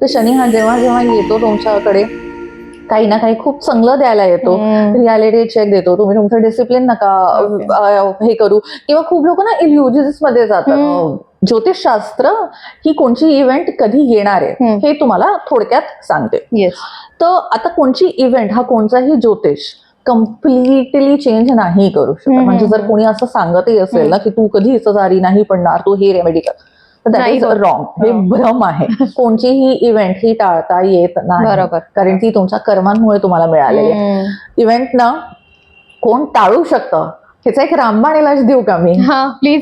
तर शनी हा जेव्हा जेव्हा येतो तुमच्याकडे काही ना काही खूप चांगलं द्यायला येतो. रियालिटी चेक देतो. तुम्ही तुमचं डिसिप्लिन नका हे करू. किंवा खूप लोक ना इल्युजन्समध्ये जातात. ज्योतिषशास्त्र ही कोणची इव्हेंट कधी येणार आहे. हे. तुम्हाला थोडक्यात सांगते. येस तर आता कोणची इव्हेंट हा कोणताही ज्योतिष कम्प्लिटली चेंज नाही करू शकत. म्हणजे जर कोणी असं सांगतही असेल ना की तू कधी सजारी नाही पडणार तू हे रेमेडी कर. तर दॅट इज. रॉंग हे हो. भ्रम आहे. कोणतीही इव्हेंट ही टाळता येत नाही. बरोबर. कारण ती तुमच्या कर्मांमुळे तुम्हाला मिळालेली आहे. इव्हेंट ना कोण टाळू शकतं? ह्याचा एक रामबाण इलाज देऊ का मी? हा प्लीज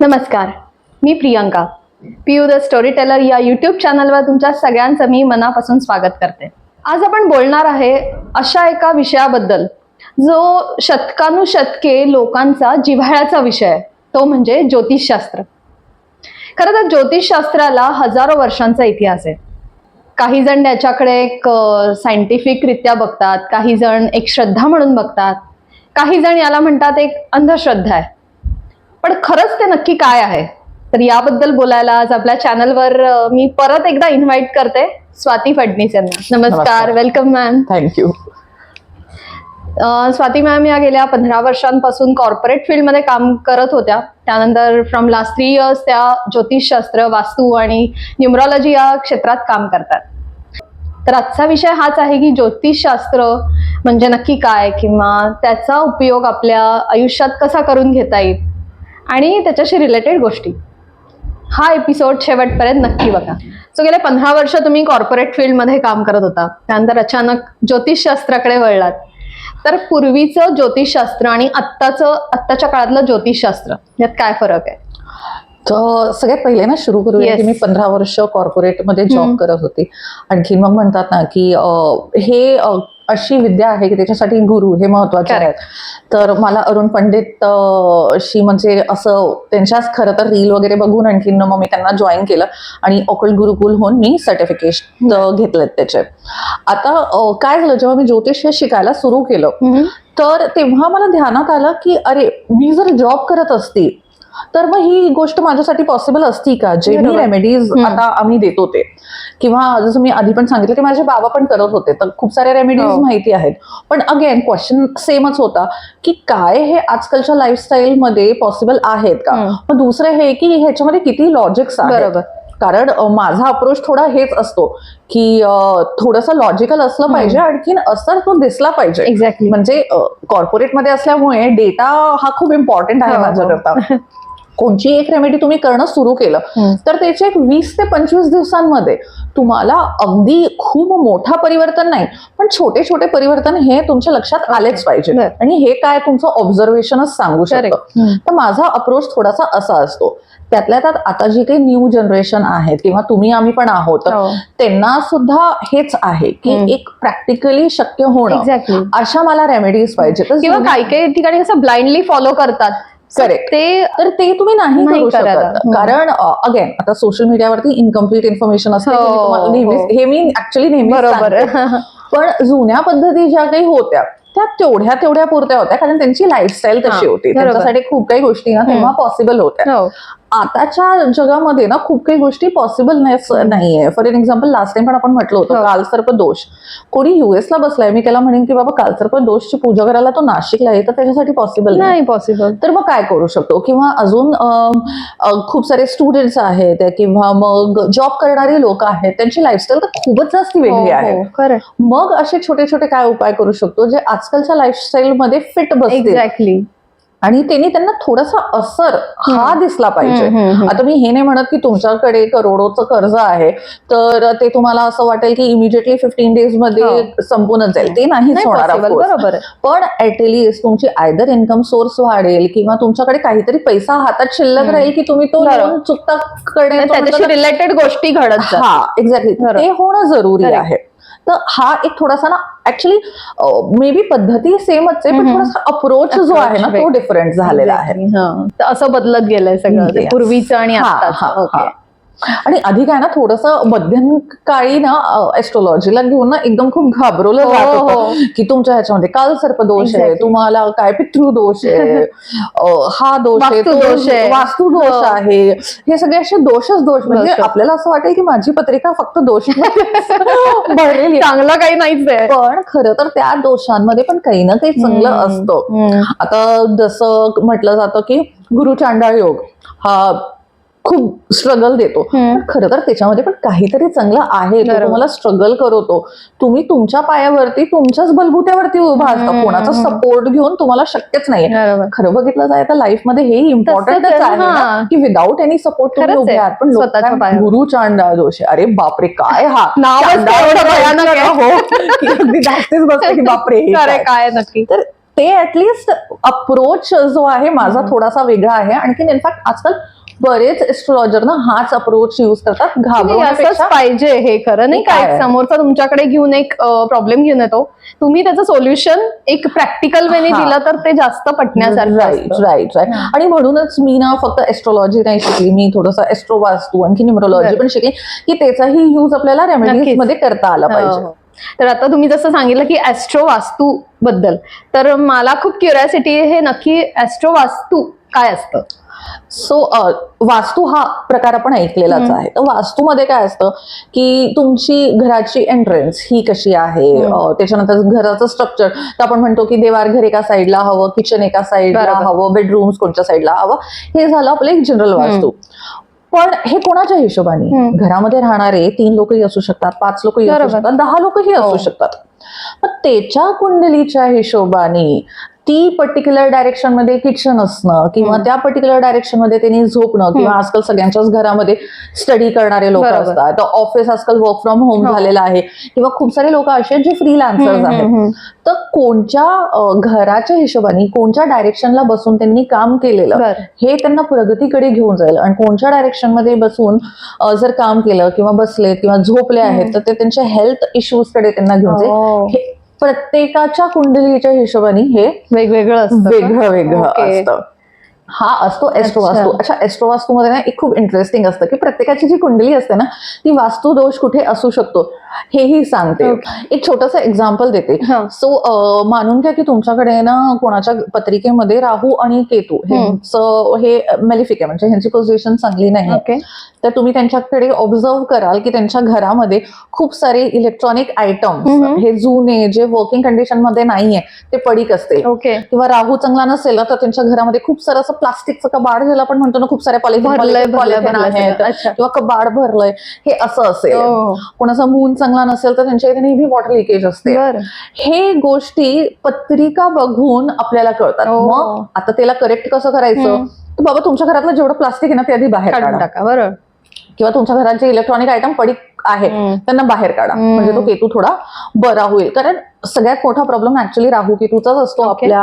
नमस्कार. मी Priyanka. Piyu the story teller या युट्यूब चॅनलवर तुमच्या सगळ्यांचं मी मनापासून स्वागत करते. आज आपण बोलणार आहे अशा एका विषयाबद्दल. जो शतकानुशतके लोकांचा जिव्हाळ्याचा विषय आहे. तो म्हणजे ज्योतिषशास्त्र. खरं तर ज्योतिषशास्त्राला हजारो वर्षांचा इतिहास आहे. काही जण त्याच्याकडे एक सायंटिफिकरित्या बघतात. काही जण एक श्रद्धा म्हणून बघतात. काही जण याला म्हणतात एक अंधश्रद्धा आहे. पण खरंच ते नक्की काय आहे? तर याबद्दल बोलायला आज आपल्या चॅनलवर मी परत एकदा इन्व्हाइट करते स्वाती फडणीस यांना. नमस्कार. Welcome ma'am thank you Swati ma'am या गेल्या पंधरा वर्षांपासून कॉर्पोरेट फील्डमध्ये काम करत होत्या. त्यानंतर फ्रॉम लास्ट थ्री इयर्स त्या ज्योतिषशास्त्र वास्तू आणि न्युमरॉलॉजी या क्षेत्रात काम करतात. तर आजचा विषय हाच आहे की ज्योतिषशास्त्र म्हणजे नक्की काय किंवा त्याचा उपयोग आपल्या आयुष्यात कसा करून घेता येईल आणि त्याच्याशी रिलेटेड गोष्टी. हा एपिसोड शेवटपर्यंत नक्की बघा. सो गेले पंधरा वर्ष तुम्ही कॉर्पोरेट फील्डमध्ये काम करत होता. त्यानंतर अचानक ज्योतिषशास्त्राकडे वळलात. तर पूर्वीचं ज्योतिषशास्त्र आणि आत्ताचं आत्ताच्या काळातलं ज्योतिषशास्त्र यात काय फरक आहे? तर सगळ्यात पहिले ना सुरू करूया Yes. की मी पंधरा वर्ष कॉर्पोरेटमध्ये जॉब. करत होती. आणखी मग म्हणतात ना की हे अशी विद्या आहे की त्याच्यासाठी गुरु हे महत्त्वाचे. आहेत. तर मला अरुण पंडित शी म्हणजे असं त्यांच्याच खरं तर रील वगैरे बघून आणखीन मग मी त्यांना जॉईन केलं आणि ऑकल गुरुकुल होऊन मी सर्टिफिकेशन घेतलेत त्याचे. आता काय झालं जेव्हा मी ज्योतिष शिकायला सुरू केलं तर तेव्हा मला ध्यानात आलं की अरे मी जर जॉब करत असती तर मग ही गोष्ट माझ्यासाठी पॉसिबल असती का जे मी. रेमेडीज. आता आम्ही देतो ते किंवा जसं मी आधी पण सांगितलं की माझे बाबा पण करत होते तर खूप सारे रेमेडीज हो. माहिती आहेत पण अगेन क्वेश्चन सेमच होता की काय हे आजकालच्या लाईफस्टाईल मध्ये पॉसिबल आहेत का. मग दुसरं हे की ह्याच्यामध्ये किती लॉजिक्स बरोबर कारण माझा अप्रोच थोडा हेच असतो की थोडस लॉजिकल असलं. पाहिजे आणखीन असं तो दिसला पाहिजे एक्झॅक्टली म्हणजे कॉर्पोरेटमध्ये असल्यामुळे डेटा हा खूप इम्पॉर्टंट आहे हो, हो. माझ्याकरता कोणची एक रेमेडी तुम्ही करणं सुरू केलं. तर त्याचे एक वीस ते पंचवीस दिवसांमध्ये तुम्हाला अगदी खूप मोठा परिवर्तन नाही पण छोटे छोटे परिवर्तन हे तुमच्या लक्षात आलेच पाहिजे. आणि हे काय तुमचं ऑब्झर्वेशनच सांगू शकतं. तर माझा अप्रोच थोडासा असा असतो. त्यातल्या त्यात आता जी काही न्यू जनरेशन आहेत किंवा तुम्ही आम्ही पण आहोत हो. त्यांना सुद्धा हेच आहे की. एक प्रॅक्टिकली शक्य होणं. अशा मला रेमेडीज पाहिजे तर किंवा काही काही ठिकाणी असं ब्लाइंडली फॉलो करतात. Correct. ते तर ते तुम्ही नाही करू. शकत. कारण अगेन आता सोशल मीडियावरती इनकम्प्लीट इन्फॉर्मेशन असते हो, मी ऍक्च्युली नेहमी बरोबर पण जुन्या पद्धती ज्या काही होत्या त्या तेवढ्या तेवढ्या पुरत्या होत्या कारण त्यांची लाईफस्टाईल तशी होती. त्यांच्यासाठी खूप काही गोष्टी ना तेव्हा पॉसिबल होत्या हो आताच्या जगामध्ये ना खूप काही गोष्टी पॉसिबल नाहीये. For an example last time पण आपण म्हटलं होतं हो. कालसर्प दोष. कोणी युएसला बसलाय मी त्याला म्हणेन की बाबा कालसर्प दोषची पूजा करायला तो नाशिकला आहे तर त्याच्यासाठी पॉसिबल नाही. पॉसिबल तर मग काय करू शकतो? किंवा अजून खूप सारे स्टुडंट्स आहेत किंवा मग जॉब करणारी लोक आहेत त्यांची लाईफस्टाईल तर खूपच जास्त हो, वेगळी आहे. मग असे छोटे छोटे काय उपाय करू शकतो जे आजकालच्या लाईफस्टाईल मध्ये फिट बसतील? एक्झॅक्टली आणि त्यांनी त्यांना थोडासा असर हा. दिसला पाहिजे आता मी हे नाही म्हणत की तुमच्याकडे करोडोचं कर्ज आहे तर ते तुम्हाला असं वाटेल की इमिजिएटली फिफ्टीन डेजमध्ये संपूनच जाईल ते नाहीच नाही होणार. पण ऍटलिस्ट तुमची आयदर इन्कम सोर्स वाढेल किंवा तुमच्याकडे काहीतरी पैसा हातात शिल्लक. राहील की तुम्ही तो चुकता म्हणतात रिलेटेड गोष्टी घडत. हा एक्झॅक्टली. ते होणं जरुरी. आहे तर हा एक थोडासा ना ऍक्च्युली मे बी पद्धती सेमच आहे पण. थोडासा अप्रोच जो आहे ना तो. डिफरंट झालेला आहे हा. असं बदलत गेलंय सगळं. पूर्वीचं आणि हा, हा, हा. आणि आधी काय ना थोडस मध्यंकाळी ना एस्ट्रॉलॉजीला घेऊन ना एकदम खूप घाबरवलं हो, जात हो. होतं की तुमच्या ह्याच्यामध्ये काल सर्प दोष आहे. तुम्हाला काय पितृ दोष आहे हा दोष आहे तो वास्तुदोष आहे. वास्तू दोष हो. आहे हे सगळे असे दोषच दोष म्हणजे दोष. आपल्याला असं वाटेल की माझी पत्रिका फक्त दोष भरलेली. चांगलं काही नाहीच आहे पण खरं तर त्या दोषांमध्ये पण काही ना काही चांगलं. असतं. आता जसं म्हटलं जातं की गुरु चांडाळ योग हा खूप स्ट्रगल देतो. खरं तर त्याच्यामध्ये पण काहीतरी चांगलं आहे. तो. तुम्हाला स्ट्रगल करवतो तुम्ही तुमच्या पायावरती तुमच्याच बलबुत्यावरती उभा असता. कोणाचा. सपोर्ट घेऊन तुम्हाला शक्यच नाहीये. खरं बघितलं जाय तर लाईफमध्ये हे इम्पॉर्टंटच आहे, हा. की विदाऊट एनी सपोर्ट तुम्ही उभे आहे. आहात. पण. गुरु दोष आहे अरे बापरे काय हा? आहे. हो की बापरे हे काय? नक्की? तर ते ऍटलिस्ट अप्रोच जो आहे माझा थोडासा वेगळा आहे. आणखी इनफॅक्ट आजकाल बरेच एस्ट्रॉलॉजर ना हाच अप्रोच युज करतात असंच घाबरण्यापेक्षा पाहिजे हे खरं नाही काय? समोरचा तुमच्याकडे घेऊन एक प्रॉब्लेम घेऊन येतो तुम्ही त्याचं सोल्युशन एक प्रॅक्टिकल वेने हा. दिलं तर ते जास्त पटण्यासारखं राईट. राईट राईट आणि म्हणूनच मी ना फक्त एस्ट्रॉलॉजी नाही शिकली मी थोडंसं एस्ट्रो वास्तू आणखी न्युमरोलॉजी. पण शिकली की त्याचाही युज आपल्याला रेमेडीज. मध्ये करता आला पाहिजे हो. तर आता तुम्ही जसं सांगितलं की ऍस्ट्रो वास्तू बद्दल तर मला खूप क्युरियासिटी हे नक्की ऍस्ट्रो वास्तू काय असतं सो वास्तू हा प्रकार आपण ऐकलेलाच. आहे तर वास्तूमध्ये काय असतं की तुमची घराची एंट्रन्स ही कशी आहे त्याच्यानंतर घराचं स्ट्रक्चर तर आपण म्हणतो की देवार घर एका साईडला हवं किचन एका साईडला. हवं बेडरूम्स कोणत्या साईडला हवं हे झालं आपलं एक जनरल वास्तू पण हे कोणाच्या हिशोबाने. घरामध्ये राहणारे तीन लोकही असू शकतात पाच लोकही असू. शकतात दहा लोकही हो. असू शकतात मग त्याच्या कुंडलीच्या हिशोबाने ती पर्टिक्युलर डायरेक्शनमध्ये किचन असणं किंवा. त्या पर्टिक्युलर डायरेक्शनमध्ये त्यांनी झोपणं किंवा. आजकाल सगळ्यांच्याच घरामध्ये स्टडी करणारे लोक. असतात ऑफिस आजकाल वर्क फ्रॉम होम. झालेलं आहे किंवा खूप सारे लोक असे आहेत जे फ्रीलान्सर्स आहेत. तर कोणत्या घराच्या हिशोबाने कोणत्या डायरेक्शनला बसून त्यांनी काम केलेलं. हे त्यांना प्रगतीकडे घेऊन जाईल आणि कोणत्या डायरेक्शनमध्ये बसून जर काम केलं किंवा बसले किंवा झोपले आहेत. तर ते त्यांच्या हेल्थ इश्यूजकडे त्यांना घेऊन जाईल. हे प्रत्येकाच्या कुंडलीच्या हिशोबाने हे वेगवेगळं असतं? वेगळं वेगळं. असतं हा असतो एस्ट्रोवास्तू अच्छा. अच्छा एस्ट्रोवास्तूमध्ये ना एक खूप इंटरेस्टिंग असतं की प्रत्येकाची जी कुंडली असते ना ती वास्तू दोष कुठे असू शकतो हेही सांगते. एक छोटस एक्झाम्पल देते. सो मानून घ्या की तुमच्याकडे ना कोणाच्या पत्रिकेमध्ये राहू आणि केतू हे मेलिफिक आहे. म्हणजे ह्यांची पोझिशन चांगली नाही ओके तर तुम्ही त्यांच्याकडे ऑब्झर्व कराल की त्यांच्या घरामध्ये खूप सारे इलेक्ट्रॉनिक आयटम्स हम्म. हे जुने जे वर्किंग कंडिशनमध्ये नाहीये ते पडीक असते. ओके किंवा राहू चांगला नसेल तर त्यांच्या घरामध्ये खूप सारं असं प्लास्टिकचं कबाड ज्याला आपण म्हणतो ना खूप सारे पॉलिथिन किंवा कबाड भरलंय. हे असं असेल. हो. कोणाचा मून चांगला नसेल तर त्यांच्या इथे नेहमी वॉटर लिकेज असते हे गोष्टी पत्रिका बघून आपल्याला कळतात हो. मग आता त्याला करेक्ट कसं करायचं. तर बाबा तुमच्या घरातलं जेवढं प्लास्टिक आहे ना ते आधी बाहेर टाका बरं किंवा तुमच्या घरात जे इलेक्ट्रॉनिक आयटम पडीक आहे. त्यांना बाहेर काढा. म्हणजे तो केतू थोडा बरा होईल कारण सगळ्यात मोठा प्रॉब्लेम ऍक्च्युली राहू केतूचाच असतो. आपल्या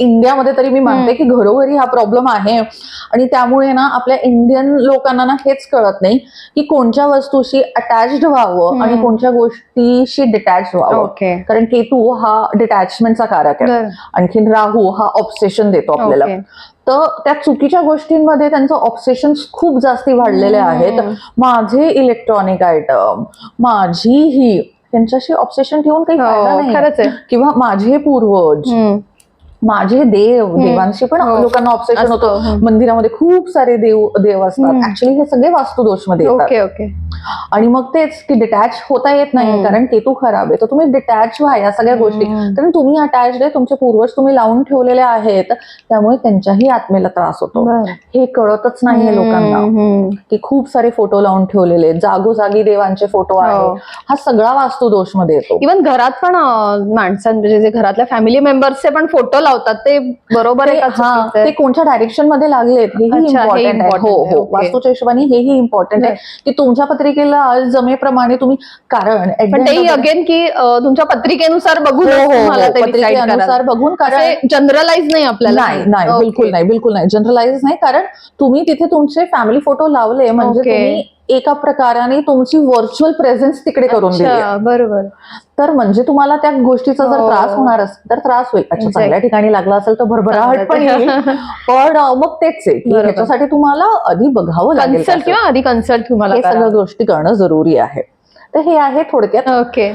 इंडियामध्ये तरी मी मानते की घरोघरी हा प्रॉब्लेम आहे आणि त्यामुळे ना आपल्या इंडियन लोकांना ना हेच कळत नाही की कोणत्या वस्तूशी अटॅच्ड व्हावं आणि. कोणत्या गोष्टीशी डिटॅच व्हावं ओके कारण केतू हा डिटॅचमेंटचा कारक आहे. आणखीन राहू हा ऑब्सेशन देतो आपल्याला. तर त्या चुकीच्या गोष्टींमध्ये त्यांचं ऑब्सेशन खूप जास्ती वाढलेले आहेत. माझे इलेक्ट्रॉनिक आयटम माझी ही त्यांच्याशी ऑब्सेशन ठेवून काही फायदा हो, नाही खरंच आहे किंवा माझे पूर्वज. माझे देव. देवांशी पण हो. लोकांना ऑब्सेशन होतं. मंदिरामध्ये खूप सारे देव देव असतात. ऍक्च्युली हे सगळे वास्तुदोषमध्ये ओके ओके आणि मग तेच की डिटॅच होता येत नाही. कारण केतू खराब आहे तर तुम्ही डिटॅच व्हा या सगळ्या गोष्टी. कारण तुम्ही अटॅच आहे तुमचे पूर्वज तुम्ही लावून ठेवलेले आहेत त्यामुळे त्यांच्याही आत्मेला त्रास होतो. हे कळतच नाहीये लोकांना. की खूप सारे फोटो लावून ठेवलेले जागोजागी देवांचे फोटो हो. आहे हा सगळा वास्तुदोषमध्ये येतो इवन घरात पण माणसां म्हणजे घरातल्या फॅमिली मेंबर्सचे पण फोटो लावतात ते बरोबर आहे ते- का हा, कोणत्या डायरेक्शनमध्ये लागलेत हेही हे इम्पॉर्टंट आहे. हो हो. वास्तूच्या हिशोबाने हेही इम्पॉर्टंट आहे. की तुमच्या पत्रिकेला जमेप्रमाणे तुम्ही कारण तेही अगेन की तुमच्या पत्रिकेनुसार बघून हो, हो, हो, पत्रिकेनुसार. बघून कारण जनरलाइज नाही आपल्याला नाही. बिलकुल नाही बिलकुल नाही. जनरलाइज नाही कारण तुम्ही तिथे तुमचे फॅमिली फोटो लावले म्हणजे एका प्रकाराने तुमची व्हर्च्युअल प्रेझेन्स तिकडे करून दिली बरोबर तर म्हणजे तुम्हाला त्या गोष्टीचा जर हो. त्रास होणार असेल तर त्रास होईल अच्छा. चांगल्या ठिकाणी लागला असेल तर भरभराहट पण येईल पण मग तेच आहे की बरोबर. ह्याच्यासाठी तुम्हाला आधी बघावं लागेल. किंवा आधी कन्सल्ट तुम्हाला सगळ्या गोष्टी करणं जरुरी आहे तर हे आहे थोडक्यात ओके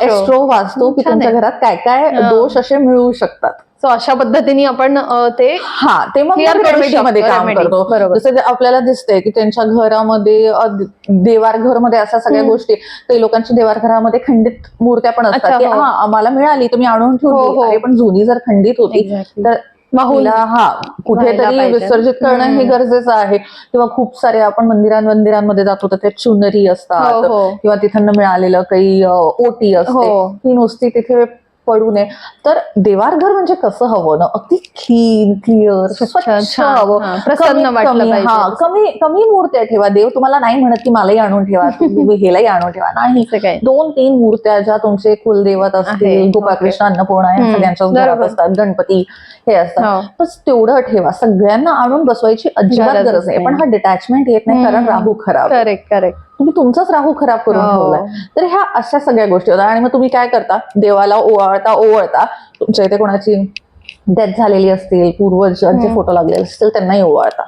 एस्ट्रो वास्तू की तुमच्या. घरात काय काय. दोष असे मिळू शकतात सो अशा पद्धतीने आपण ते हा ते मग मध्ये काम. करतो. जसं आपल्याला दिसतंय की त्यांच्या घरामध्ये देवार घरमध्ये अशा सगळ्या. गोष्टी काही लोकांच्या देवार घरामध्ये खंडित मूर्त्या पण असतात हो. हा आम्हाला मिळाली तर मी आणून हो, ठेवली हो. अरे पण जुनी जर खंडित होती. तर तिला हा कुठेतरी. विसर्जित करणं हे. गरजेचं आहे किंवा खूप सारे आपण मंदिरां मंदिरांमध्ये जातो तर त्यात चुनरी हो असतात हो किंवा तिथं मिळालेलं काही ओटी असते हो. ही नुसती तिथे पडू नये तर देवारघर म्हणजे कसं हवं ना अगदी क्लीन क्लिअर स्वच्छ. हवं हा, प्रसन्न कमी. हा कमी कमी मूर्त्या ठेवा देव तुम्हाला नाही म्हणत की मलाही आणून ठेवा तुम्ही हेलाही आणून ठेवा नाही दोन तीन मूर्त्या ज्या तुमचे कुलदेवत आहे. असतील गोपाळकृष्ण अन्नपूर्णा या हम्म, सगळ्यांच्याच घरात. असतात गणपती हे असतात हो. बस तेवढं ठेवा सगळ्यांना आणून बसवायची अजिबात गरज नाही. पण हा डिटॅचमेंट येत नाही कारण. राहू खराब करेक्ट करेक्ट तुम्ही तुमचाच राहू खराब करून हो. ठेवलाय. तर ह्या अशा सगळ्या गोष्टी होतात. आणि मग तुम्ही काय करता? देवाला ओवाळता ओवाळता. तुमच्या इथे कोणाची डेथ झालेली असतील पूर्वजांचे. फोटो लागलेले असतील त्यांनाही ओवाळता.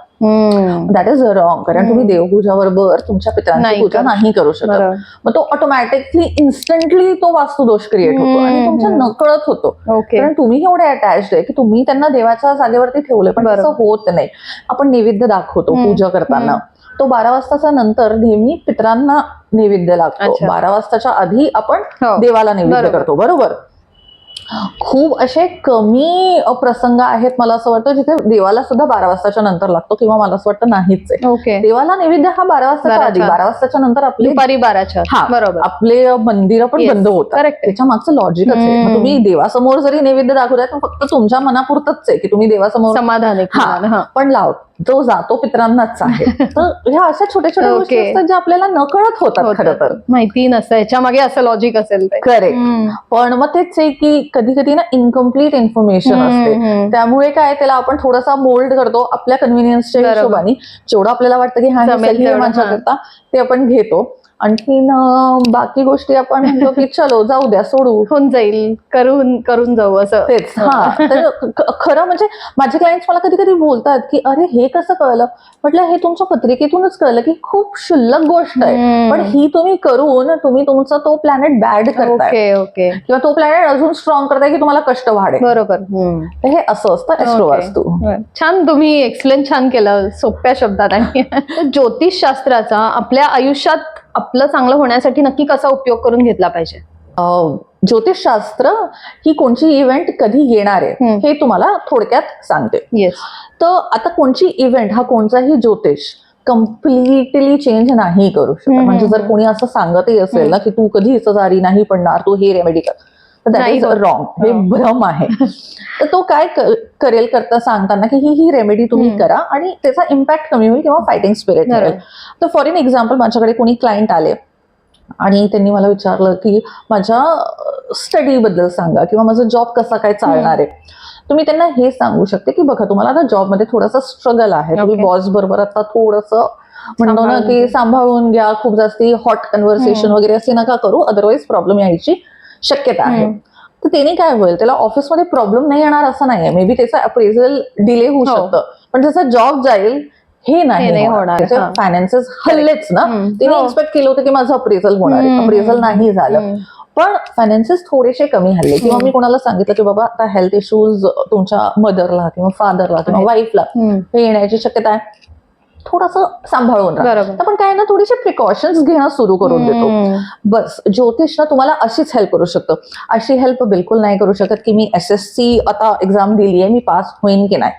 दॅट इज रॉंग कारण तुम्ही. देवपूजा बरोबर तुमच्या पितरांची पूजा नाही करू शकत. मग तो ऑटोमॅटिकली इन्स्टंटली तो वास्तुदोष क्रिएट होतो. आणि तुमच्या. नकळत होतो. कारण तुम्ही एवढे अटॅच आहे की तुम्ही त्यांना देवाच्या जागेवरती ठेवले पण तसं बरोबर. होत नाही. आपण नैवेद्य दाखवतो पूजा करताना. तो बारा वाजताच्या नंतर नेहमी पितरांना नैवेद्य लागतो. बारा वाजताच्या आधी आपण हो. देवाला नैवेद्य. करतो. बरोबर? खूप असे कमी प्रसंग आहेत मला असं वाटतं जिथे देवाला सुद्धा बारा वाजताच्या नंतर लागतो किंवा मला असं वाटतं नाहीच आहे. देवाला नैवेद्य हा बारा वाजताच्या आधी. बारा वाजताच्या नंतर आपले हा बरोबर. आपले मंदिरं पण Yes, बंद होतात. त्याच्या मागचं लॉजिकच आहे. तुम्ही देवासमोर जरी नैवेद्य दाखवताय तर फक्त तुमच्या मनापुरतच आहे की तुम्ही देवासमोर समाधान पण लाव. जो जातो पित्रांनाच आहे तर ह्या अशा छोट्या छोट्या गोष्टी. असतात ज्या आपल्याला नकळत होतात होतं. खरं तर माहिती नसतं याच्या मागे असं लॉजिक असेल करेक्ट हम्म. पण मग तेच आहे की कधी कधी ना इनकम्प्लीट इन्फॉर्मेशन असते. त्यामुळे काय त्याला आपण थोडासा मोल्ड करतो आपल्या कन्व्हिनियन्सच्या. हिशोबाने जेवढं आपल्याला वाटतं की हा माझ्याकरता ते आपण घेतो आणखीन बाकी गोष्टी आपण म्हणतो की चलो जाऊ द्या सोडू. होऊन जाईल करून करून जाऊ असं. तेच हा खरं म्हणजे माझे क्लायंट्स मला कधी कधी बोलतात की अरे हे कसं कळलं? म्हटलं हे तुमच्या पत्रिकेतूनच कळलं की खूप क्षुल्लक गोष्ट आहे. पण ही तुम्ही करून तुम्ही तुमचा तो प्लॅनेट बॅड करताय. Okay okay. किंवा तो प्लॅनेट अजून स्ट्रॉंग करताय की तुम्हाला कष्ट वाढेल. बरोबर. हे असं असतं एस्ट्रोवास्तू बरं. छान तुम्ही एक्सप्लेन छान केलं सोप्या शब्दात आणि ज्योतिष शास्त्राचा आपल्या आयुष्यात आपलं चांगलं होण्यासाठी नक्की कसा उपयोग करून घेतला पाहिजे? ज्योतिषशास्त्र ही कोणची इव्हेंट कधी येणार आहे. हे तुम्हाला थोडक्यात सांगते. येस तर आता कोणची इव्हेंट हा कोणताही ज्योतिष कम्प्लिटली चेंज नाही करू शकत. म्हणजे जर. कोणी असं सांगतही असेल ना की तू कधी सजारी नाही पडणार तू हे रेमेडी कर. तर दॅट इज. रॉंग हे हो. भ्रम आहे तर तो काय करेल करता सांगताना की ही ही रेमेडी तुम्ही. करा आणि त्याचा इम्पॅक्ट कमी होईल किंवा फायटिंग स्पिरिट. मिळेल तर फॉर इन एक्झाम्पल माझ्याकडे कोणी क्लायंट आले आणि त्यांनी मला विचारलं की माझ्या स्टडी बद्दल सांगा किंवा माझा जॉब कसा काय चालणार आहे तर मी त्यांना हे सांगू शकते की बघा तुम्हाला आता जॉबमध्ये थोडासा स्ट्रगल आहे तुम्ही. बॉस बरोबर आता थोडंसं म्हणतो ना की. सांभाळून घ्या खूप जास्ती हॉट कन्व्हर्सेशन. वगैरे असे नका करू अदरवाईज प्रॉब्लेम यायची शक्यता आहे. तर त्याने काय होईल त्याला ऑफिसमध्ये प्रॉब्लेम नाही येणार असं नाहीये मे बी त्याचा अप्रेझल डिले होऊ हो. शकतं पण त्याचा जॉब जाईल हे हे नाही होणार, हा. फायनान्सेस हल्लेच ना. तिने हो. एक्सपेक्ट केलं होतं की माझं अप्रेझल होणार. अप्रेझल नाही झालं. पण फायनान्सेस थोडेसे कमी हल्ले किंवा. मी कोणाला सांगितलं की बाबा आता हेल्थ इश्यूज तुमच्या मदरला किंवा फादरला किंवा. वाईफला. हे येण्याची शक्यता आहे थोडस सांभाळून राहा. बरोबर. आपण काय ना थोडीशी प्रिकॉशन्स घेणं सुरू करून देतो. बस ज्योतिष ना तुम्हाला अशीच हेल्प करू शकतो. अशी हेल्प बिलकुल नाही करू शकत की मी एस एस सी आता एक्झाम दिली आहे मी पास होईन की नाही.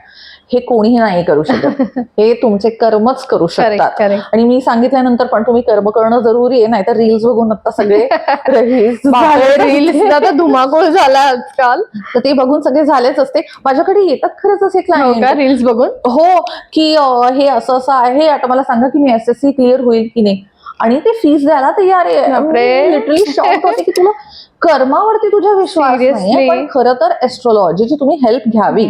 हे कोणीही नाही करू शकत. हे तुमचे कर्मच करू शकतात. आणि मी सांगितल्यानंतर पण तुम्ही कर्म करणं जरुरी आहे नाहीतर रील्स बघून आता सगळे रील्स आता धुमाकूळ झाला आजकाल. तर ते बघून सगळे झालेच असते. माझ्याकडे येतात खरंच असे हो क्लायंट रील्स बघून? हो की हे असं असं आहे. आता मला सांगा की मी एस एस सी क्लिअर होईल की नाही? आणि ते फीस द्यायला तयार. आहे. लिटरली शॉक होते की तुला कर्मावरती तुझा विश्वास Seriously? नाही पण खरं तर एस्ट्रॉलॉजीची तुम्ही हेल्प घ्यावी.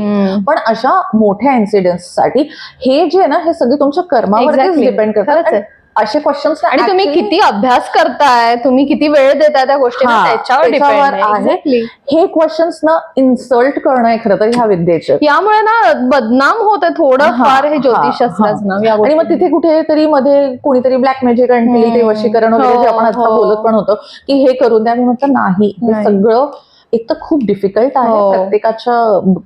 पण अशा मोठ्या इन्सिडेंट्ससाठी हे जे आहे ना हे सगळे तुमच्या कर्मावरतीच Exactly. डिपेंड करतात. असे क्वेश्चन्स आणि तुम्ही किती अभ्यास करताय तुम्ही किती वेळ देताय त्या गोष्टीला हा, हे क्वेश्चन्स ना इन्सल्ट करणं आहे खरं तर ह्या विद्येचे यामुळे ना बदनाम होत आहे थोडं हा, फार हे हा, ज्योतिषशास्त्राचं या आणि मग गोष्टी. तिथे कुठेतरी मध्ये कोणीतरी ब्लॅक मॅजिक आणतील ते. वशीकरण वगैरे आपण हो, आता हो. बोलत पण होतो की हे करून द्या मी म्हटलं नाही हे नाही. सगळं एक तर खूप डिफिकल्ट आहे हो. प्रत्येकाच्या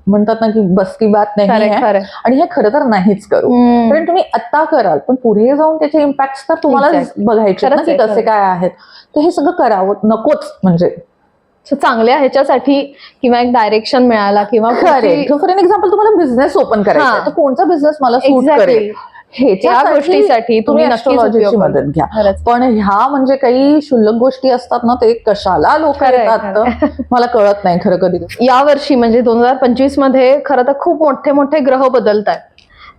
म्हणतात ना की बस की बात नाही खरंय, आहे खरंय. आणि हे खरं तर नाहीच करू हम्म. कारण तुम्ही आता कराल पण पुढे जाऊन त्याचे इम्पॅक्ट तर तुम्हाला. बघायचे आहेत ना खरंच की आहे, कसे खरंच. काय आहेत तर हे सगळं करावं नकोच म्हणजे So चांगल्या ह्याच्यासाठी किंवा एक डायरेक्शन मिळाला किंवा फॉर एन एक्झाम्पल तुम्हाला बिझनेस ओपन करायचा आहे, हा. तर कोणचा बिझनेस मला सूट करेल त्या ह्याच्यासाठी गोष्टीसाठी तुम्ही नक्कीच करा. मदत घ्या. पण ह्या म्हणजे काही क्षुल्लक गोष्टी असतात ना ते कशाला लोक येतात मला कळत नाही खरं कधी या वर्षी म्हणजे दोन हजार पंचवीसमध्ये खरं तर खूप मोठे मोठे ग्रह बदलत आहेत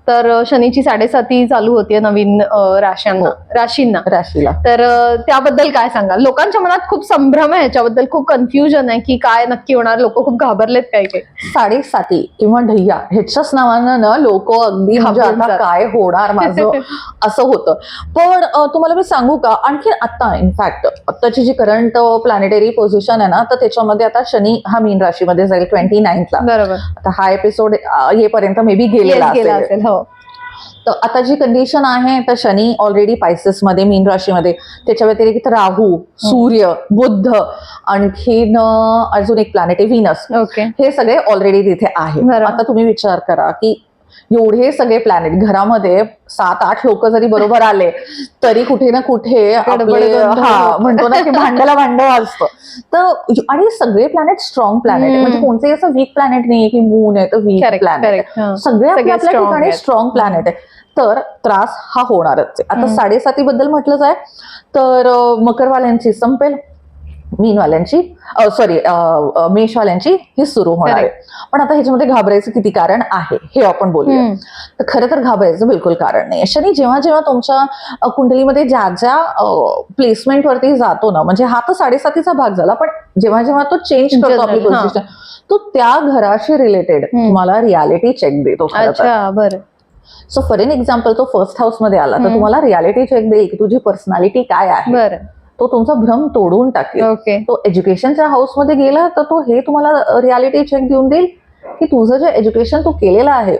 तर शनीची साडेसाती चालू होतीये नवीन राशांना हो. राशींना. राशीला. तर त्याबद्दल काय सांगाल? लोकांच्या मनात खूप संभ्रम आहे याच्याबद्दल खूप कन्फ्युजन आहे की काय नक्की होणार लोक खूप घाबरलेत काय काय? साडेसाती किंवा ढय्या ह्याच्याच नावानं ना लोक अगदी म्हणजे आता. काय होणार माझं असं होतं. पण तुम्हाला मी सांगू का आणखी आता इनफॅक्ट आत्ताची जी करंट प्लॅनेटरी पोझिशन आहे ना तर त्याच्यामध्ये आता शनी हा मीन राशीमध्ये जाईल ट्वेंटी नाईन्थला बरोबर. आता हा एपिसोड येपर्यंत मे बी गेलेला Yes, गेला असेल. असेल हो. तर आता जी कंडिशन आहे तर शनी ऑलरेडी पायसेस मध्ये मीन राशीमध्ये. त्याच्या व्यतिरिक्त राहू सूर्य बुद्ध आणखीन अजून एक प्लॅनेट आहे व्हीनस ओके हे सगळे ऑलरेडी तिथे आहे. आता तुम्ही विचार करा की एवढे सगळे प्लॅनेट घरामध्ये सात आठ लोक जरी बरोबर आले तरी कुठे ना कुठे हा. म्हणतो ना की भांड्याला भांड असतं तर आणि सगळे प्लॅनेट स्ट्रॉंग प्लॅनेट. म्हणजे कोणतेही असं वीक प्लॅनेट नाहीये की मून आहे तर वीक प्लॅनेट सगळे आपल्या ठिकाणी. स्ट्रॉंग प्लॅनेट आहे. तर त्रास हा होणारच आहे. आता. साडेसाती बद्दल म्हटलं जाय तर मकरवाल्यांची संपेल. मीनवाल्यांची सॉरी मेषवाल्यांची ही सुरू होणार आहे पण आता ह्याच्यामध्ये घाबरायचं किती कारण आहे हे आपण बोलूया हम्म. तर खरं तर घाबरायचं बिलकुल कारण नाही शनी जेव्हा जेव्हा तुमच्या कुंडलीमध्ये ज्या ज्या प्लेसमेंट वरती जातो ना म्हणजे हा तर साडेसातीचा भाग झाला पण जेव्हा जेव्हा तो चेंज करतो आपली. पोझिशन तो त्या घराशी रिलेटेड. तुम्हाला रियालिटी चेक देतो बरं सो फॉर एन एक्झाम्पल तो फर्स्ट हाऊसमध्ये आला तर. तुम्हाला रियालिटी चेक देईल की तुझी पर्सनॅलिटी काय आहे बरं तो तुमचा भ्रम तोडून टाकेल. ओके तो एज्युकेशनच्या हाऊसमध्ये गेला तर तो हे तुम्हाला रियालिटी चेक देऊन देईल की तुझं जे एज्युकेशन तू केलेलं आहे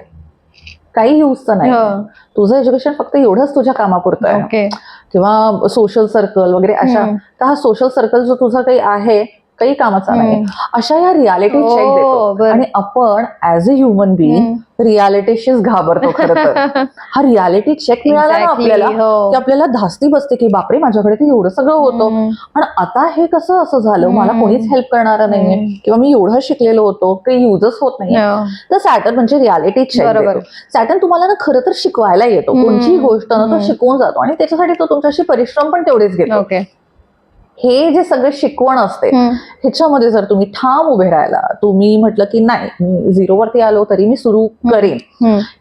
काही युजचं नाही. हो. तुझं एज्युकेशन फक्त एवढंच तुझ्या कामापुरतं आहे. ओके किंवा सोशल सर्कल वगैरे अशा. तर हा सोशल सर्कल जो तुझा काही आहे काही कामाचा नाही. अशा या रियालिटी चेक देतो बरं. आणि आपण ऍज अ ह्युमन बिईंग रियालिटीशीच घाबरतो खरं तर हा रियालिटी चेक मिळाला ना आपल्याला हो. की आपल्याला धास्ती बसते की बापरे माझ्याकडे तर एवढं सगळं होतं. पण आता हे कसं असं झालं मला. कोणीच हेल्प करणार नाहीये. किंवा मी एवढं शिकलेलो होतो काही युजच होत नाही हो. तर सॅटर्न म्हणजे रियालिटी चेक बरोबर. देतो सॅटर्न तुम्हाला ना खरं तर शिकवायला येतो. कोणतीही गोष्ट ना तो. शिकवून जातो आणि त्याच्यासाठी तो तुमच्याशी परिश्रम पण तेवढेच घेतो हे जे सगळे शिकवण असते. ह्याच्यामध्ये जर तुम्ही ठाम उभे राहिला तुम्ही म्हटलं की नाही मी झिरोवरती आलो तरी मी सुरू करेन.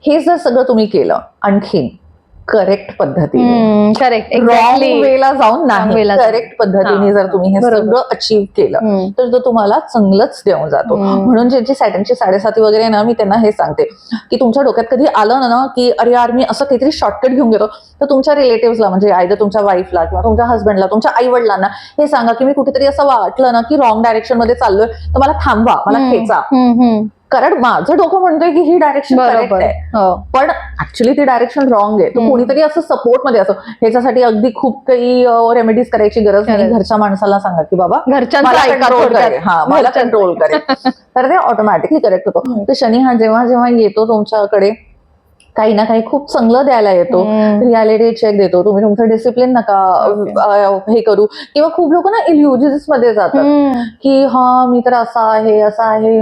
हे जर सगळं तुम्ही केलं आणखीन करेक्ट पद्धतीने. करेक्ट रॉंग वेला जाऊन नाही. करेक्ट पद्धतीने जर तुम्ही हे. सगळं अचीव केलं. तर तो तुम्हाला चांगलंच देऊन जातो. म्हणून ज्यांची सॅटनची साडेसाती वगैरे ना मी त्यांना हे सांगते की तुमच्या डोक्यात कधी आलं ना ना की अरे यार मी असं काहीतरी शॉर्टकट घेऊन गेलो तर तुमच्या रिलेटिव्हला म्हणजे आयदर तुमच्या वाईफला किंवा तुमच्या हस्बंडला तुमच्या आई वडिलांना हे सांगा की मी कुठेतरी असं वाटलं ना की रॉंग डायरेक्शनमध्ये चाललोय तर मला थांबवा मला. खेचा. कारण माझं डोकं म्हणतोय की ही डायरेक्शन करेक्ट बरोबर आहे हो पण ऍक्च्युली ती डायरेक्शन रॉंग आहे. कोणीतरी असं सपोर्टमध्ये असो ह्याच्यासाठी अगदी खूप काही रेमेडीज करायची गरज नाही. घरच्या माणसाला सांगा की बाबा मला कंट्रोल. करेल हा मला. कंट्रोल करेल तर ते ऑटोमॅटिकली करेक्ट होतो. तर शनी हा जेव्हा जेव्हा येतो तुमच्याकडे काही ना काही खूप चांगलं द्यायला येतो. रियालिटी चेक देतो तुम्ही तुमचं डिसिप्लिन नका हे करू किंवा खूप लोक ना इल्युजन्समध्ये जातात. की हा मी तर असा आहे असं आहे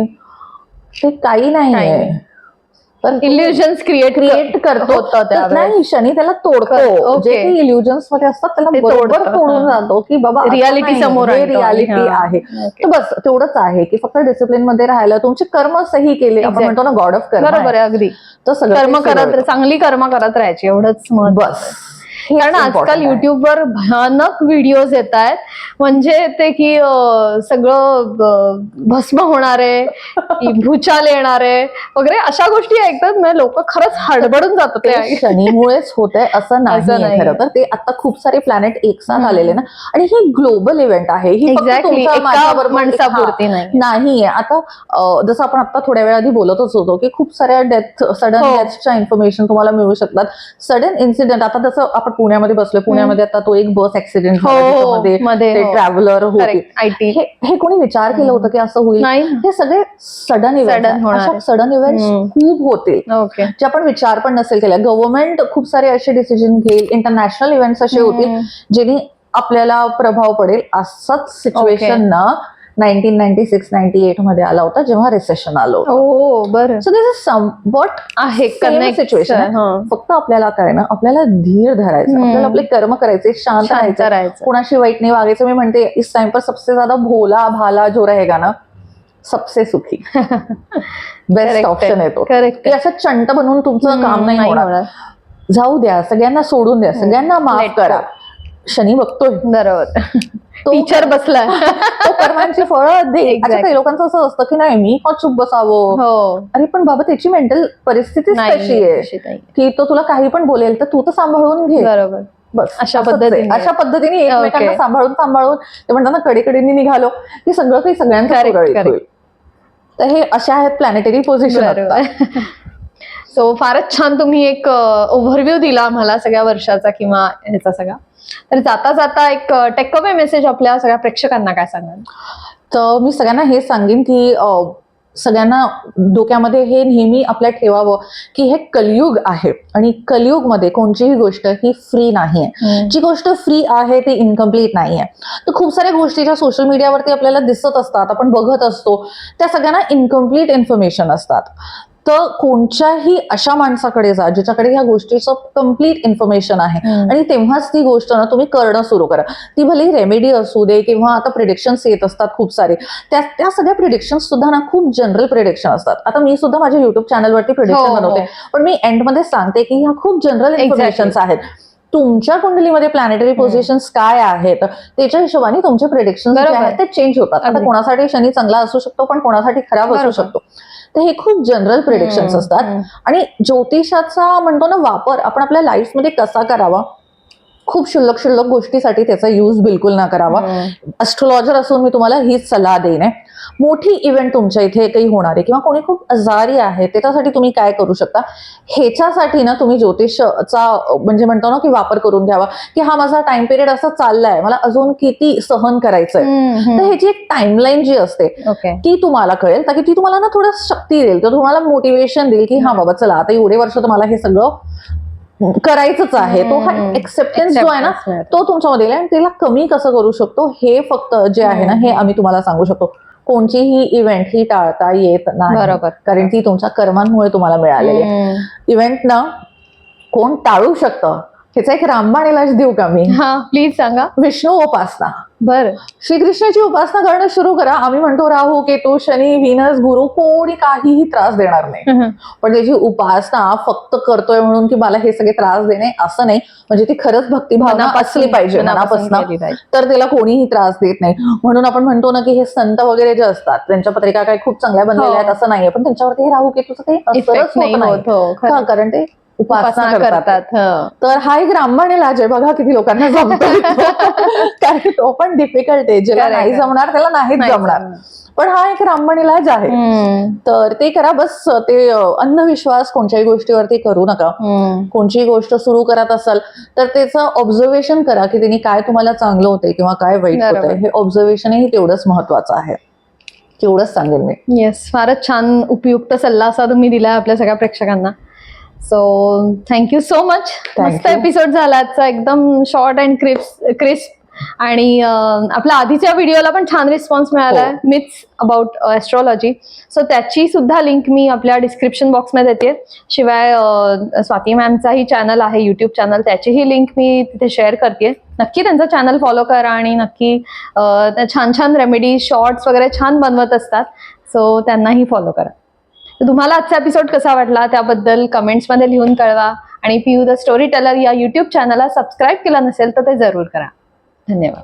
ते काही नाही. तर इल्युजन्स क्रिएट क्रिएट करतो. नाही शनी त्याला तोडतो जे. काही इल्युजन्समध्ये असतात त्याला बरोबर तोडून. जातो की बाबा रियालिटी समोर रियालिटी. आहे. तर बस तेवढंच आहे की फक्त डिसिप्लिनमध्ये राहायला तुमचे कर्म सही केले आपण. म्हणतो ना गॉड ऑफ कर्म बरोबर आहे अगदी तर सगळं कर्म करत चांगली कर्म करत राहायची एवढंच बस कारण आजकाल. युट्यूबवर भयानक व्हिडिओज येत आहेत. म्हणजे ते की सगळं भस्म होणार आहे भूचाल येणार आहे वगैरे अशा गोष्टी ऐकतात. म्हणजे लोक खरंच हडबडून जातात शनीमुळेच होत आहे असं नाही. खरं तर. ते आता खूप सारे प्लॅनेट एक साथ हम्म. आलेले ना. आणि हे ग्लोबल इव्हेंट आहे. ही माणसापुरती नाही नाहीये. आता जसं आपण आता थोड्या वेळ आधी बोलतच होतो की खूप साऱ्या डेथ सडन. डेथच्या इन्फॉर्मेशन तुम्हाला मिळू शकतात. सडन इन्सिडेंट आता जसं आपण पुण्यामध्ये बसलोय. पुण्यामध्ये आता तो एक बस ऍक्सिडेंट ट्रॅव्हलर होते. करेक्ट आय टी हे कोणी विचार केला होता की असं होईल? हे सगळे सडन इव्हेंट. Sudden event. खूप ओके. जे आपण विचार पण नसेल केला गव्हर्नमेंट खूप सारे असे डिसिजन घेईल. इंटरनॅशनल इव्हेंट्स असे होतील जेणे आपल्याला प्रभाव पडेल असंच सिच्युएशन ना नाईन्टीन नाईन्टी सिक्स नाईन्टी एटमध्ये आला होता जेव्हा रिसेशन आलं हो बरं. सो दिस इज समवॉट आहे. हं. फक्त आपल्याला काय ना आपल्याला धीर धरायचं. आपल्याला आपले कर्म करायचे शांत राहायचं कोणाशी वाईट नाही वागायचं. मी म्हणते इस टाइम पर सबसे ज्यादा भोला भाला जो रहेगा ना सबसे सुखी. बेस्ट ऑप्शन आहे. आहे तो. करेक्ट की असं चंट बनवून तुमचं काम नाही होणार. जाऊ द्या सगळ्यांना सोडून द्या सगळ्यांना माफ करा. शनी बघतोय. बरोबर. तो टीचर बसलाय तो कर्मांची फळं दे Exactly. काही लोकांचं असं असतं की नाही मी का चुप बसावं हो अरे पण बाबा त्याची मेंटल परिस्थितीच तशी आहे नाही. की तो तुला काही पण बोलेल तर तू तर सांभाळून घे बरोबर बस अशा असंच आहे. पद्धतीने. अशा पद्धतीने एकमेकांना Okay. सांभाळून सांभाळून ते म्हणतात ना कडेकडेने निघालो की सगळं काही सगळ्यांचं Correct, सुरळीत correct. होईल तर हे अशा आहेत प्लॅनेटरी पोझिशन बरोबर सो फारच छान तुम्ही एक ओव्हरव्ह्यू दिला आम्हाला सगळ्या वर्षाचा किंवा ह्याचा सगळा. तर जाता जाता एक टेकअवे मेसेज आपल्या सगळ्या प्रेक्षकांना काय सांगाल? तर मी सगळ्यांना हे सांगेन की सगळ्यांना डोक्यामध्ये हे नेहमी आपल्या ठेवावं की हे कलियुग आहे आणि कलियुगमध्ये कोणतीही गोष्ट ही फ्री नाही आहे जी गोष्ट फ्री आहे ती इनकम्प्लीट नाही आहे तर खूप साऱ्या गोष्टी ज्या सोशल मीडियावरती आपल्याला दिसत असतात आपण बघत असतो त्या सगळ्यांना इनकम्प्लीट इन्फॉर्मेशन असतात. तर कोणत्याही अशा माणसाकडे जा ज्याच्याकडे ह्या गोष्टीचं कंप्लीट इन्फॉर्मेशन आहे. आणि तेव्हाच ती गोष्ट ना तुम्ही करणं सुरू करा. ती भले रेमेडी असू दे किंवा आता प्रिडिक्शन्स येत असतात खूप सारे. त्या त्या सगळ्या प्रिडिक्शन्स सुद्धा ना खूप जनरल प्रिडिक्शन असतात. आता मी सुद्धा माझ्या युट्यूब चॅनलवरती प्रिडिक्शन. बनवते. पण मी एंडमध्ये सांगते की ह्या खूप जनरल इन्फॉर्मेशन आहेत. तुमच्या कुंडलीमध्ये प्लॅनेटरी पोझिशन्स काय आहेत? त्याच्या हिशोबाने तुमचे प्रिडिक्शन ते चेंज होतात. आता. कोणासाठी शनी चांगला असू शकतो पण कोणासाठी खराब असू. शकतो. तर हे खूप जनरल प्रिडिक्शन्स असतात. आणि ज्योतिषाचा म्हणतो ना वापर आपण आपल्या लाईफमध्ये कसा करावा खूप क्षुल्लक क्षुल्लक गोष्टीसाठी त्याचा यूज बिलकुल ना करावा हम्म. ऍस्ट्रोलॉजर असून मी तुम्हाला हीच सल्ला देईन आहे. मोठी इव्हेंट तुमच्या इथे काही होणार आहे. किंवा कोणी खूप आजारी आहे त्याच्यासाठी तुम्ही काय करू शकता? ह्याच्यासाठी ना तुम्ही ज्योतिषचा म्हणजे म्हणतो ना की वापर करून घ्यावा. की हा माझा टाइम पिरियड असा चाललाय मला अजून किती सहन करायचंय? तर. ह्याची एक टाइमलाईन जी असते ती तुम्हाला कळेल. तर की ती तुम्हाला ना थोडं शक्ती देईल तर तुम्हाला मोटिवेशन देईल की हा बाबा चला आता एवढे वर्ष तर मला हे सगळं करायचंच आहे. तो हा. एक्सेप्टन्स जो आहे ना. तो तुमच्यामध्ये आणि त्याला कमी कसं करू शकतो हे फक्त जे आहे ना हे आम्ही तुम्हाला सांगू शकतो. कोणतीही इव्हेंट ही टाळता येत नाही बरोबर. कारण ती तुमच्या कर्मांमुळे तुम्हाला मिळालेली. इव्हेंट ना कोण टाळू शकतं ह्याचा एक रामबाण इलाज देऊ का मी? हा प्लीज सांगा. विष्णू उपासना. बर. श्रीकृष्णाची उपासना करणं सुरू करा. आम्ही म्हणतो राहू केतू शनी व्हीनस गुरु कोणी काहीही त्रास देणार नाही. पण त्याची उपासना फक्त करतोय म्हणून की मला हे सगळे त्रास देणे असं नाही. म्हणजे ती खरंच भक्तिभावना असली पाहिजे मनापासून तर त्याला कोणीही त्रास देत नाही. म्हणून आपण म्हणतो ना की हे संत वगैरे जे असतात त्यांच्या पत्रिका काही खूप चांगल्या बनलेल्या हो. आहेत असं नाहीये. पण त्यांच्यावरती हे राहू केतूचं काही असरच नाही हो. कारण ते उपासना करतात हं. तर हा एक रामबाण इलाज आहे बघा किती लोकांना जमतो कारण तो पण डिफिकल्ट आहे ज्याला. नाही जमणार त्याला नाहीच नाही जमणार. पण हा एक रामबाण इलाज आहे. तर ते करा बस ते अंधविश्वास कोणत्याही गोष्टीवरती करू नका. कोणतीही गोष्ट सुरू करत असाल तर त्याचं ऑब्झर्वेशन करा की त्यांनी काय तुम्हाला चांगलं होतंय किंवा काय वाईट. होतंय हे ऑब्झर्वेशनही तेवढंच महत्वाचं आहे तेवढंच सांगेल मी येस फारच छान उपयुक्त सल्ला असा तुम्ही दिला आपल्या सगळ्या प्रेक्षकांना so thank you so much मस्त. एपिसोड झाला आजचा. एकदम शॉर्ट अँड क्रिप्स क्रिस्प आणि आपल्या आधीच्या व्हिडिओला पण छान रिस्पॉन्स मिळाला. आहे. मिथ्स अबाउट ॲस्ट्रॉलॉजी सो त्याची सुद्धा लिंक मी आपल्या डिस्क्रिप्शन बॉक्समध्ये देते. शिवाय स्वाती मॅमचाही चॅनल आहे युट्यूब चॅनल त्याचीही लिंक मी तिथे शेअर करते. नक्की त्यांचं चॅनल फॉलो करा आणि नक्की छान छान रेमेडी शॉर्ट्स वगैरे छान बनवत असतात. सो त्यांनाही फॉलो करा. तर तुम्हाला आजचा एपिसोड कसा वाटला त्याबद्दल कमेंट्समध्ये लिहून कळवा. आणि P U the story teller या युट्यूब चॅनलला सबस्क्राईब केला नसेल तर ते जरूर करा. धन्यवाद.